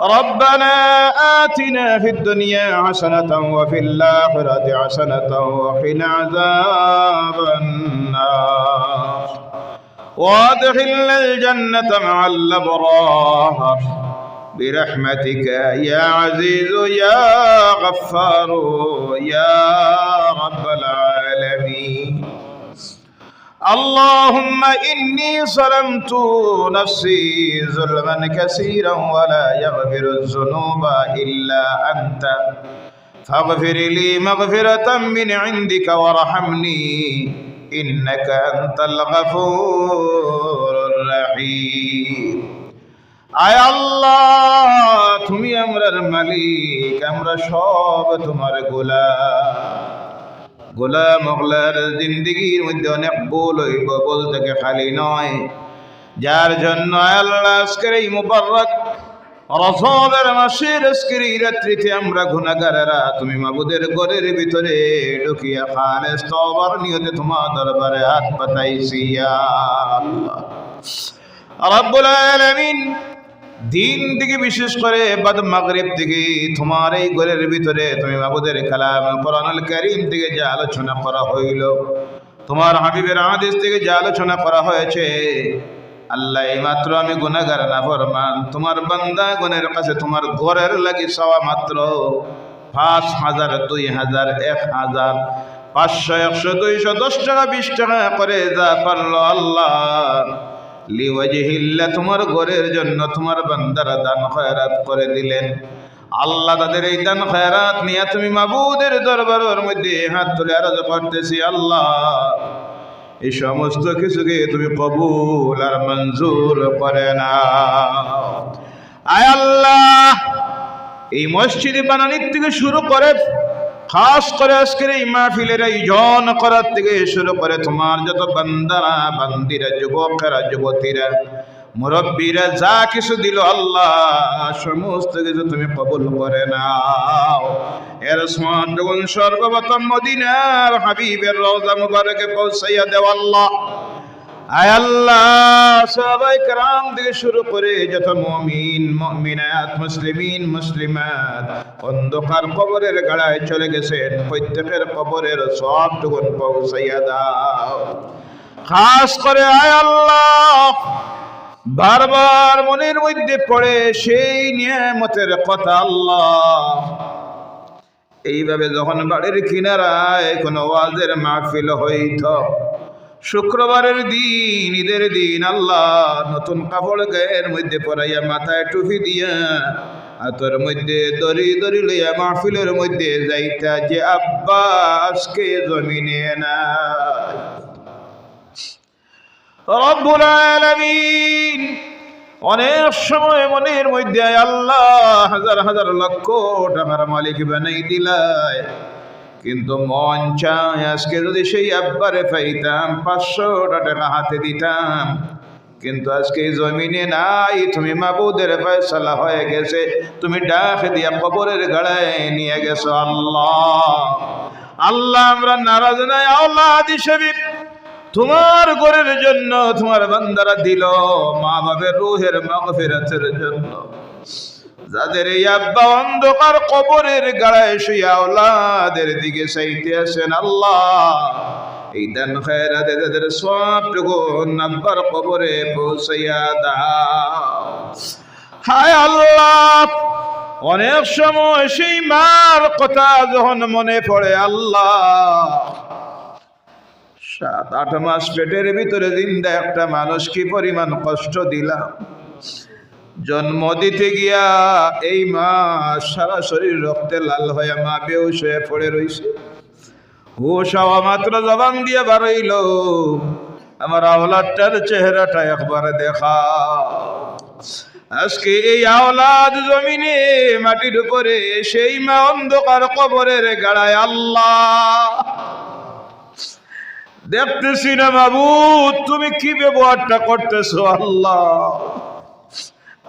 ربنا آتنا في الدنيا حسنة وفي الآخرة حسنة وقنا عذاب النار. وأدخلنا الجنة مع الأبرار. برحمتك يا عزيز يا غفار يا اللهم إني ظلمت نفسي ظلما كثيرا ولا يغفر الذنوب إلا أنت فاغفر لي مغفرة من عندك وارحمني إنك أنت الغفور الرحيم আয় আল্লাহ তুমি আমরার মালিক আমরা সব তোমার গোলাম গোলাম মোগলার মধ্যে অনেক ভুল হইব বল থেকে খালি নয় যার জন্য আল্লাহ মুবারক রসবের মাসের আজকের এই রাত্রিতে আমরা গুণাগারেরা তুমি মাবুদের ঘরের ভিতরে ঢুকিয়া খালেস তবার নিয়তে তোমার দরবারে হাত পাতাইছি আল্লাহ দিন থেকে বিশেষ করে বাদ মাগরিব থেকে তোমার এই ঘরের ভিতরে তুমি মাবুদের কালাম, কোরআনুল কারীম থেকে যে আলোচনা করা হইল, তোমার হাবিবের আদেশ থেকে যে আলোচনা করা হয়েছে, আল্লাহ মাত্র আমি গুনাহগার না ফরমান, তোমার বান্দা গুনের কাছে তোমার ঘরের লাগি সওয়া মাত্র পাঁচ হাজার, দুই হাজার, এক হাজার, পাঁচশো, একশো, দুইশো, দশ টাকা, বিশ টাকা করে যা পারল আল্লাহ। লিওয়াজিহিল্লা তোমার ঘরের জন্য তোমার বান্দারা দান খয়রাত করে দিলেন। আল্লাহ তাদের এই দান খয়রাত নিয়ে তুমি মাবুদের দরবারের মধ্যে হাত তুলে আরজ করতেছি, আল্লাহ। এই সমস্ত কিছুকে তুমি কবুল আর মঞ্জুর করে না আয় আল্লাহ, এই মসজিদ বানানির থেকে শুরু করে খাস করে আজকের এই মাহফিলের আয়োজন করার থেকে শুরু করে তোমার যত বান্দারা, বান্দিরা, যুবকেরা, যুবতীরা, মুরব্বীরা, যা কিছু দিল আল্লাহ, সমস্ত কিছু তুমি কবুল করে নাও। এর সর্বপ্রথম মদিনার হাবিবের রওজা মুবারকে পৌঁছাইয়া দেও আল্লাহ আল্লাহ সবাই کرام থেকে শুরু করে যত মুমিন মুমিনাত মুসলিমিন মুসলিমাত অন্ধকার কবরের গাড়ায় চলে গেছেন প্রত্যেকের কবরের সব টুকুন পৌঁছাইয়া দাও খাস করে আয় আল্লাহ বারবার মনের মধ্যে পড়ে সেই নিয়ামতের কথা আল্লাহ এইভাবে যখন বাড়ির কিনারায় কোনো ওয়াজের মাহফিল হইত শুক্রবারের দিন, ঈদের দিন, আল্লাহ নতুন কাপড় গায়ের মধ্যে পরাইয়া মাথায় টুপি দিয়া, হাতের মধ্যে দড়ি দড়ি লইয়া মাহফিলের মধ্যে যাইতা যে আব্বা আজকে জমিনে না রব্বুল আলামিন অনেক সময় মনের মধ্যে আল্লাহ হাজার হাজার লক্ষ টাকার মালিক বানাই দিলায়। কিন্তু মন চায় আজকে যদি সেই আব্বারে পাইতাম পাঁচশো টাকা হাতে দিতাম। কিন্তু আজকে জমিনে নাই, তুমি মাবুদের ফয়সালা হয়ে গেছে। তুমি ডাক দিয়া কবরের গড়ায় নিয়ে গেছো আল্লাহ। আল্লাহ, আমরা নারাজ নাই আল্লাহ হিসেবে। তোমার ঘরের জন্য তোমার বান্দারা দিল মা বাবের রুহের মাগফিরাতের জন্য। যাদের এই আব্বা অন্ধকার কবরের গাড়ায় শুয়ে ওলাদের দিকে চাইতে আছেন আল্লাহ, এই দান খায়রাতে তাদের সবটুকু আব্বার কবরে পৌঁছাইয়া দাও। হায় আল্লাহ, অনেক সময় সেই মার কথা যখন মনে পড়ে আল্লাহ, সাত, আট মাস পেটের ভিতরে জিন্দা একটা মানুষ কি পরিমাণ কষ্ট দিলাম। জন্ম দিতে গিয়া এই মা সারা শরীর রক্তে লাল হয়ে মা বেউস হয়ে পড়ে রইছে। হুশ হওয়া মাত্র জবান দিয়ে বারইল আমার আওলাদটার চেহারাটা একবার দেখা। আজকে এই আওলাদ জমিনে মাটির উপরে সেই মা অন্ধকার কবরের গাড়ায় আল্লাহ। দেখতেছি না বাবু তুমি কি ব্যবহারটা করতেছো আল্লাহ?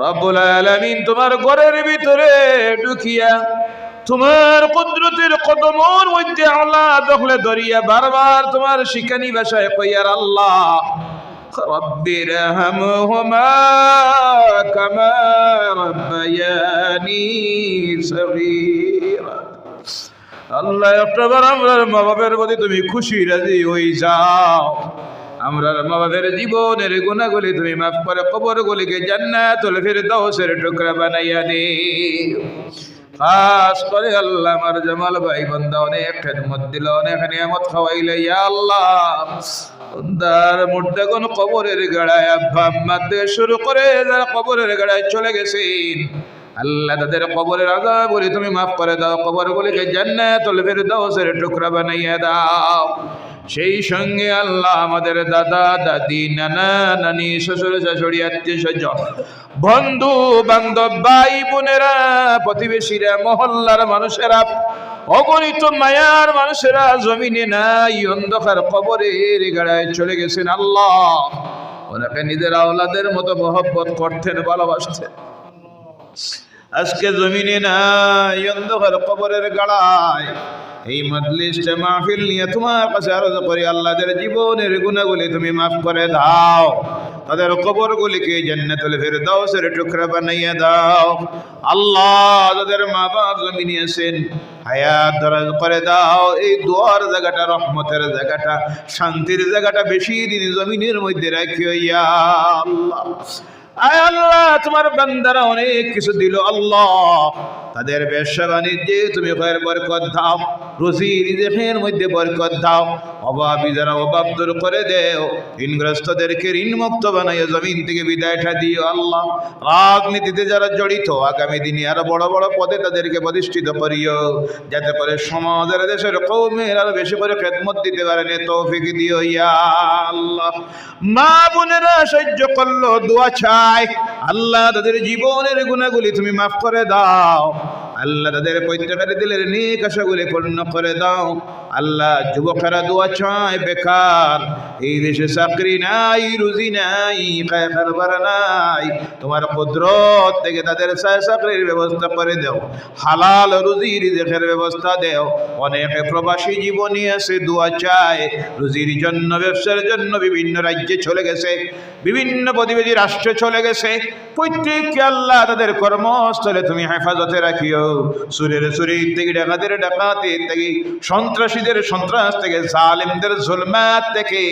রব্বুল আলামিন তোমার ঘরের ভিতরে ঢুকিয়া তোমার কুদরতের কদমর মধ্যে আল্লাহ দখলে ধরিয়া বারবার তোমার শিকানি ভাষায় কইয়ার আল্লাহ রব্বির হামহুমা কামা রব্বায়ানি সগীরা। আল্লাহ, একটাবার আমরা মা বাবার প্রতি তুমি খুশি, রাজি হয়ে যাও। আমরার মা বাবার জীবনের গুণাগুলি তুমি মাফ করে কবর গুলিকে জান্নাতুল ফিরদাউসের টুকরা বানাইয়া দে। খাস করে আল্লাহ আমার জামাল ভাই, বান্দা অনেক খেদমত দিল অনেক নিয়ামত খাওয়াইলে, ইয়া আল্লাহ। বান্দার কোন কবরের গাড়ায় আব্বা আম্মা শুরু করে যারা কবরের গাড়ায় চলে গেছেন, আল্লাহ তাদের কবরের আজাব বলে তুমি মাফ করে দাও কবর কবরগুলিকে জান্নাতুল ফিরদাউসের টুকরা বানাইয়া দাও। সেই সঙ্গে আল্লাহ আমাদের দাদা, দাদি, নানা, নানি, শ্বশুর, শাশুড়ি, আত্মীয় স্বজন, বন্ধু, বান্ধব, ভাই, বোনেরা, প্রতিবেশীরা, মহল্লার মানুষেরা, অগণিত মায়ার মানুষেরা জমিনে নাই, অন্ধকার কবরের গাড়ায় চলে গেছেন আল্লাহ। ওনাকে নিজের আওলাদের মতো মহব্বত করতেন, ভালোবাসতেন। আজকে জমিনে নাই, অন্ধকার কবরের গাড়ায় এই মজলিসটা মাহফিল নিয়ে তোমার কাছে আরজ করি, আল্লাহদের জীবনের গুণাগুলি তুমি মাফ করে দাও। তাদের কবরগুলিকে জান্নাতুল ফেরদাউসের টুকরা বানাইয়া দাও। আল্লাহ তাদের মা বাপ আছেন হায়াত দরাজ করে দাও। এই দোয়ার জায়গাটা রহমতের জায়গাটা, শান্তির জায়গাটা বেশি দিন জমিনের মধ্যে রাখিও ইয়া আল্লাহ। আয় আল্লাহ, তোমার বান্দারা অনেক কিছু দিল আল্লাহ। তাদের ব্যবসা বাণিজ্যে তুমি খয়ের বরকত দাও। রুজি রিজেকের মধ্যে বরকত দাও। অভাবী যারা অভাব দূর করে দেও, ঋণগ্রস্তদেরকে ঋণ মুক্ত বানাইয়া জমিন থেকে বিদায়টা দিও আল্লাহ। রাজনীতিতে যারা জড়িত, আগামী দিনে আরও বড় বড় পদে তাদেরকে প্রতিষ্ঠিত করিও, যাতে করে সমাজের দেশের কৌমের আরও বেশি করে খেদমত দিতে পারেন তৌফিক দিও ইয়া আল্লাহ। মা বোনেরা সহ্য করল, দোয়া চাই। আল্লাহ, তাদের জীবনের গুণাগুলি তুমি মাফ করে দাও। আল্লাহ তাদের প্রত্যেকের দিলের নেক আশাগুলি পূর্ণ করে দাও। আল্লাহ যুবকেরা দোয়া চায়, বেকার। এই দেশে চাকরি নাই, রুজি নাই কারবার নাই। তোমার কুদরত থেকে তাদের চাকরির ব্যবস্থা করে দাও। হালাল রুজি রিজেকের ব্যবস্থা দেও। অনেকে প্রবাসী জীবনী আছে, দোয়া চায়। রুজির জন্য, ব্যবসার জন্য বিভিন্ন রাজ্যে চলে গেছে, বিভিন্ন প্রতিবেদী রাষ্ট্রে চলে গেছে। প্রত্যেককে আল্লাহ তাদের কর্মস্থলে তুমি হেফাজতে রাখিও। সুরের সুরি থেকে ডাকাতের ডাকাতে থেকে সন্ত্রাসীদের সন্ত্রাস থেকে, জালিমদের জুলমাত থেকে,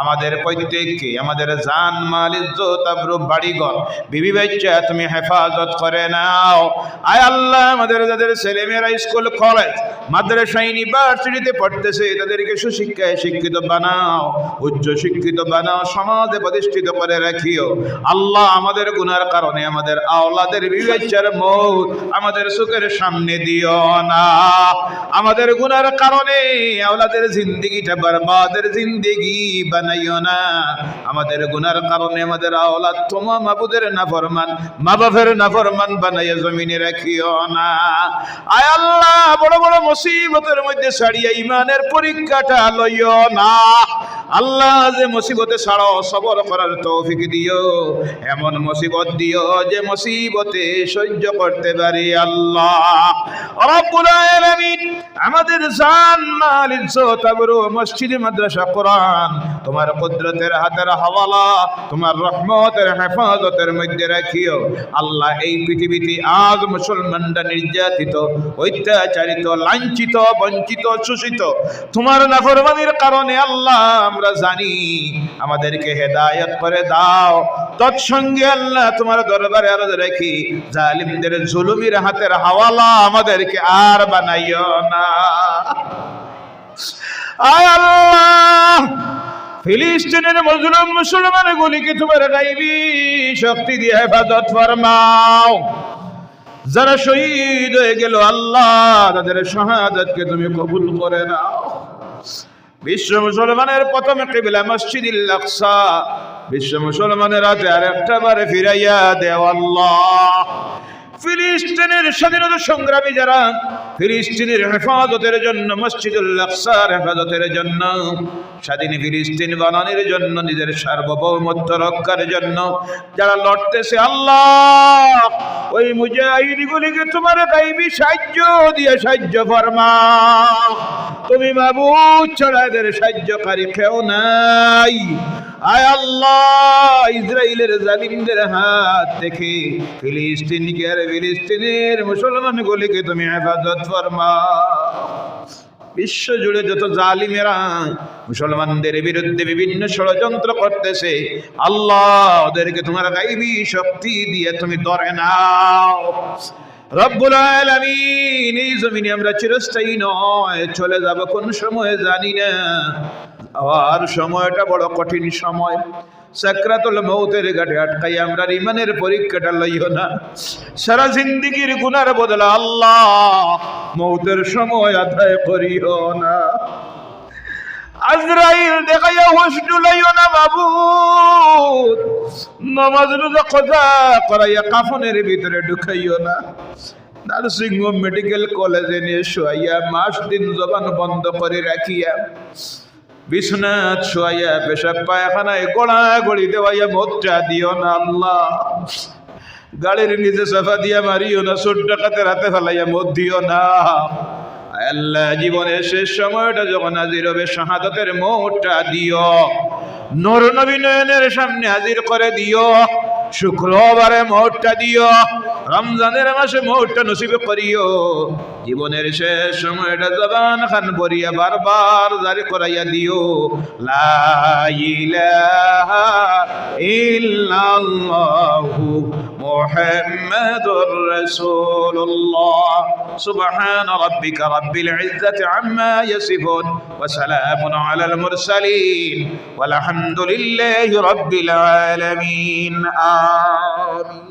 আমাদের প্রত্যেককে আমাদের জান, মাল, ইজ্জত, আবরু, বাড়িঘর, বিবি বাচ্চা, তুমি হেফাজত করে নাও। আয় আল্লাহ, আমাদের যাদের স্কুল, কলেজ, মাদ্রাসা, ইউনিভার্সিটিতে পড়তেছে, তাদেরকে সুশিক্ষায় শিক্ষিত বানাও, উচ্চ শিক্ষিত বানাও, সমাজে প্রতিষ্ঠিত করে রাখিও। আল্লাহ আমাদের গুনার কারণে আমাদের আওলাদের বিবেচার মৌত, আমাদের সুখের সামনে দিও না। আমাদের গুনার কারণে আওলাদের জিন্দিগিটা বরবাদের জিন্দিগি বানাইও না। আমাদের গুনার কারণে আমাদের আওলাদ তোমা মাবুদের নাফরমান মা বাপের নাফরমান বানাইয়া জমিনে রাখিও না। আয় আল্লাহ, বড় বড় মুসিবতের মধ্যে ছাড়িয়া ইমানের পরীক্ষাটা লইও না। আল্লাহ যে মুসিবতে ছাড়ো সবর করার তৌফিক দিও, এমন মুসিবত দিও যে মুসিবতে সহ্য করতে পারি আল্লাহ। রব্বুল আলামিন আমাদের জান, মাল, ইজ্জত, আবরু, মসজিদ, মাদ্রাসা, কোরআন তোমার কুদরতের হাতের হাওয়ালা, তোমার রহমতের হেফাজতের মধ্যে রাখিও। আল্লাহ এই পৃথিবীতে আজ মুসলমানরা নির্যাতিত, অত্যাচারিত, লাঞ্ছিত, বঞ্চিত, শোষিত, তোমার নাফরমানির কারণে আল্লাহ আমরা জানি, আমাদেরকে হেদায়ত করে দাও। তৎসঙ্গে আল্লাহ তোমার দরবারে আরও রেখি জালিমদের জুলুমির হাতের হাওয়ালা আমাদেরকে আর বানাইও না। আল্লাহ, ফিলিস্তিনের মুসলমান গুলিকে তোমার শক্তি দিয়ে হেফাজত ফরমাও। যারা শহীদ হয়ে গেল আল্লাহ, তাদের শাহাদাতকে তুমি কবুল করে নাও। বিশ্ব মুসলমানের প্রথম কিবিলা মসজিদ আকসা। বিশ্ব মুসলমানের হাতে আর একটা বারে ফিরাইয়া দেও আল্লাহ। ফিলিস্তিনের স্বাধীনতা সংগ্রামী যারা, ফিলিস্তিনের হেফাজতের জন্য, মসজিদুল আকসার হেফাজতের জন্য, স্বাধীন ফিলিস্তিন বানানোর জন্য, নিজের সার্বভৌমত্ব রক্ষার জন্য, যারা লড়তেছে আল্লাহ, ওই মুজাহিদগুলিকে তোমার গাইবি সাহায্য দিয়ে সাহায্য ফরমা। তুমি মাবুদ ছাড়া এদের সাহায্যকারী কেউ নাই। আয় আল্লাহ ইসরায়েলের জালিমদের হাত থেকে ফিলিস্তিনকে আর ফিলিস্তিনের মুসলমানগুলিকে তুমি হেফাজত ফরমা বিশ্ব জুড়ে যত জালিমেরা মুসলমানদের বিরুদ্ধে বিভিন্ন ষড়যন্ত্র করতেছে, আল্লাহ ওদেরকে তোমার গাইবি শক্তি দিয়ে তুমি ধরে নাও। রব্বুল আলামিন, এই জমিনে আমরা চিরস্থায়ী নয়। চলে যাব কোন সময়ে জানি না। আর সময়টা বড় কঠিন সময়। সাকরাতুল মৌতের গাঠে আটকাই আমরা ইমানের পরীক্ষাটা লইও না। সারা জিন্দিগির গুনার বদলা আল্লাহ মৌতের সময় আদায় করিও না। আজরাইল দেখাইয়া হোস ডুলাইও না বাবু। নমাজ রোজা কথা করাইয়া কাফনের ভিতরে ঢুকাইও না। নার্সিং হোম, মেডিকেল কলেজে নিয়ে শোয়াইয়া মাস দিন জবান বন্ধ করে রাখিয়া বিশ্বনাথ শোয়াইয়া পেশাব পায়খানায় গোড়া গড়ি দেওয়াইয়া মোচ্চা দিও না আল্লাহ। গাড়ির নিচে সাফা দিয়া মারিও না ছোট টাকাতে রাতে ফেলাইয়া মত দিও না। আল্লাহ জীবনের শেষ সময়টা যখন হাজির হবে, শাহাদতের মোটটা দিও। নর নবীনয়নের সামনে হাজির করে দিও। শুক্রবারে মোটটা দিও। রমজানের মাসে মোটটা নসিবে করিও। জীবনের শেষ সময়টা জবান খান বরিয়া বারবার জারি করাইয়া দিও। লা ইলাহা ইল্লাল্লাহু محمد رسول الله. سبحان ربك رب العزة عما يصفون وسلام على المرسلين والحمد لله رب العالمين. آمين.